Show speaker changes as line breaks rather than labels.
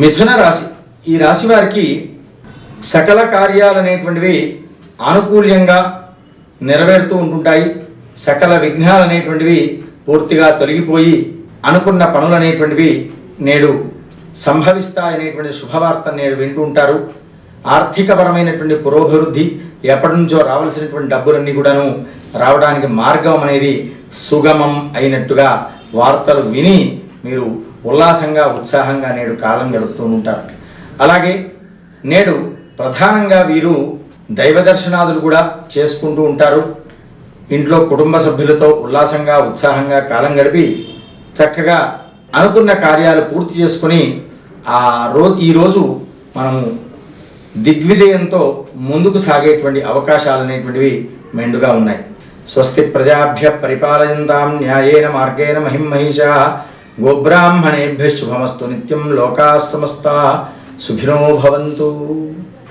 మిథున రాశి. ఈ రాశి వారికి సకల కార్యాలు అనేటువంటివి ఆనుకూల్యంగా నెరవేరుతూ ఉంటుంటాయి. సకల విఘ్నాలు అనేటువంటివి పూర్తిగా తొలగిపోయి అనుకున్న పనులు అనేటువంటివి నేడు సంభవిస్తాయనేటువంటి శుభవార్త నేడు వింటూ ఉంటారు. ఆర్థికపరమైనటువంటి పురోభివృద్ధి ఎప్పటి నుంచో రావాల్సినటువంటి డబ్బులన్నీ కూడాను రావడానికి మార్గం అనేది సుగమం అయినట్టుగా వార్తలు విని మీరు ఉల్లాసంగా ఉత్సాహంగా నేడు కాలం గడుపుతూ ఉంటారు. అలాగే నేడు ప్రధానంగా వీరు దైవ దర్శనాదులు కూడా చేసుకుంటూ ఉంటారు. ఇంట్లో కుటుంబ సభ్యులతో ఉల్లాసంగా ఉత్సాహంగా కాలం గడిపి చక్కగా అనుకున్న కార్యాలు పూర్తి చేసుకుని ఆ రోజు ఈరోజు మనము దిగ్విజయంతో ముందుకు సాగేటువంటి అవకాశాలు అనేటువంటివి మెండుగా ఉన్నాయి. స్వస్తి ప్రజాభ్య పరిపాలయంతాం న్యాయేన మార్గేణ మహిమహిష గోబ్రాహ్మణేభ్య శుభమస్తు నిత్యం లోకా సమస్త సుఖినో భవంతు.